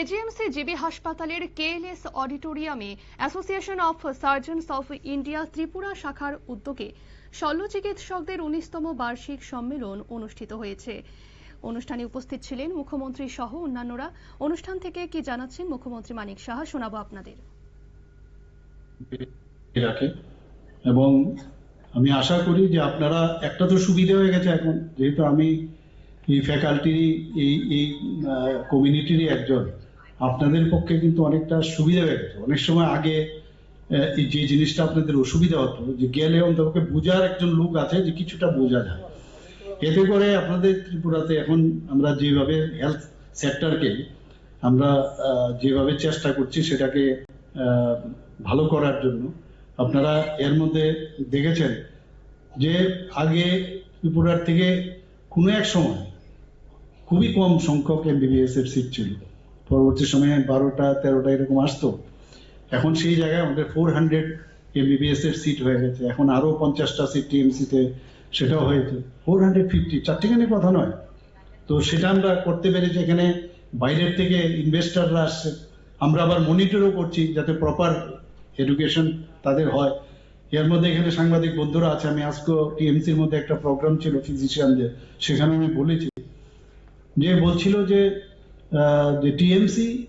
AGMC GB হাসপাতালের KLS অডিটোরিয়ামে association of surgeons of India Tripura শাখার উদ্যোগে শল্য চিকিৎসকদের উনিশতম বার্ষিক সম্মেলন অনুষ্ঠিত হয়েছে। অনুষ্ঠানে উপস্থিত ছিলেন মুখ্যমন্ত্রী সহ অন্যান্যরা। অনুষ্ঠান থেকে কি জানাচ্ছেন মুখ্যমন্ত্রী মানিক সাহা শোনাবো আপনাদের। এবং আমি আশা করি যে আপনারা, একটা তো সুবিধা হয়ে গেছে এখন, যেহেতু আমি এই ফ্যাকাল্টি এই এই একজন। আপনাদের পক্ষে কিন্তু অনেকটা সুবিধা হয়ে গেছে অনেক সময় আগে যে জিনিসটা আপনাদের অসুবিধা হতো, যে গেলে অন্তপক্ষে বোঝার একজন লোক আছে যে কিছুটা বোঝা যায়। এতে করে আপনাদের ত্রিপুরাতে এখন আমরা যেভাবে হেলথ সেক্টরকে আমরা যেভাবে চেষ্টা করছি সেটাকে ভালো করার জন্য, আপনারা এর মধ্যে দেখেছেন যে আগে ত্রিপুরার থেকে কোনো এক সময় খুবই কম সংখ্যক এমবিবিএস এর সিট ছিল। পরবর্তী সময়ে বারোটা, তেরোটা এরকম আসতো। এখন সেই জায়গায় আমাদের ফোর হান্ড্রেড এমবিবিএস এর সিট হয়ে গেছে। এখন আরও পঞ্চাশটা সিট টিএমসি তে সেটাও হয়েছে ফোর হান্ড্রেড ফিফটি চারটিখানি কথা নয়। তো সেটা আমরা করতে পেরেছি এখানে বাইরের থেকে ইনভেস্টাররা আসছে, আমরা আবার মনিটরও করছি যাতে প্রপার এডুকেশন তাদের হয়। এর মধ্যে এখানে সাংবাদিক বন্ধুরা আছে, আমি আজকে টিএমসির মধ্যে একটা প্রোগ্রাম ছিল ফিজিশিয়ানদের সেখানে আমি বলেছি। যে বলছিল যে যে টিএমসি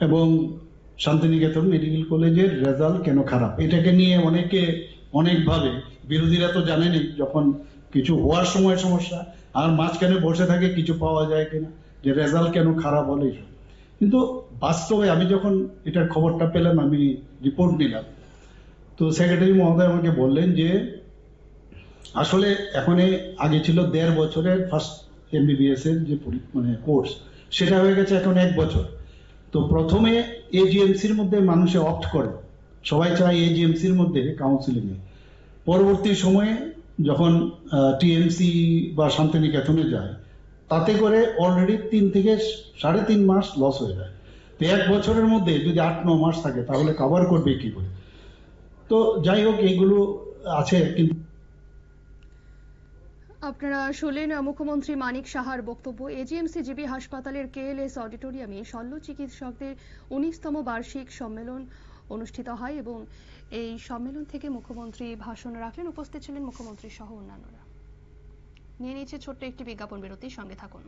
এবং শান্তিনিকেতন মেডিকেল কলেজের রেজাল্ট কেন খারাপ? এটাকে নিয়ে অনেকে অনেকভাবে, বিরোধীরা তো জানেনই যখন কিছু হওয়ার সময় সমস্যা, আর মাঝখানে বসে থাকে কিছু পাওয়া যায় কিনা, যে রেজাল্ট কেন খারাপ হলো এইসব। কিন্তু বাস্তবে আমি যখন এটার খবরটা পেলাম, আমি রিপোর্ট নিলাম। তো সেক্রেটারি মহোদয় আমাকে বললেন যে, আসলে এখন এই আগে ছিল দেড় বছরের ফার্স্ট এমবিবিএস এর যে মানে কোর্স সেটা হয়ে গেছে এখন এক বছর। তো প্রথমে এজিএমসির মধ্যে মানুষে অপ্ট করে। সবাই চায় এজিএমসির মধ্যে কাউন্সিলিং এ। পরবর্তী সময়ে যখন টিএমসি বা শান্তিনিকেতনে যায়, তাতে করে অলরেডি তিন থেকে সাড়ে তিন মাস লস হয়ে যায়। তো এক বছরের মধ্যে যদি আট, ন মাস থাকে, তাহলে কভার করবে কি করে? তো যাই হোক এইগুলো আছে, কিন্তু আপনারা শুনলেন মুখ্যমন্ত্রী মানিক সাহার বক্তব্য। এজিএমসি জিবি হাসপাতালের কেএলএস অডিটোরিয়ামে শল্য চিকিৎসকদের উনিশতম বার্ষিক সম্মেলন অনুষ্ঠিত হয় এবং এই সম্মেলন থেকে মুখ্যমন্ত্রী ভাষণ রাখলেন। উপস্থিত ছিলেন মুখ্যমন্ত্রী সহ অন্যান্যরা। নিয়ে নিচ্ছে ছোট্ট একটি বিজ্ঞাপন বিরতির সঙ্গে থাকুন।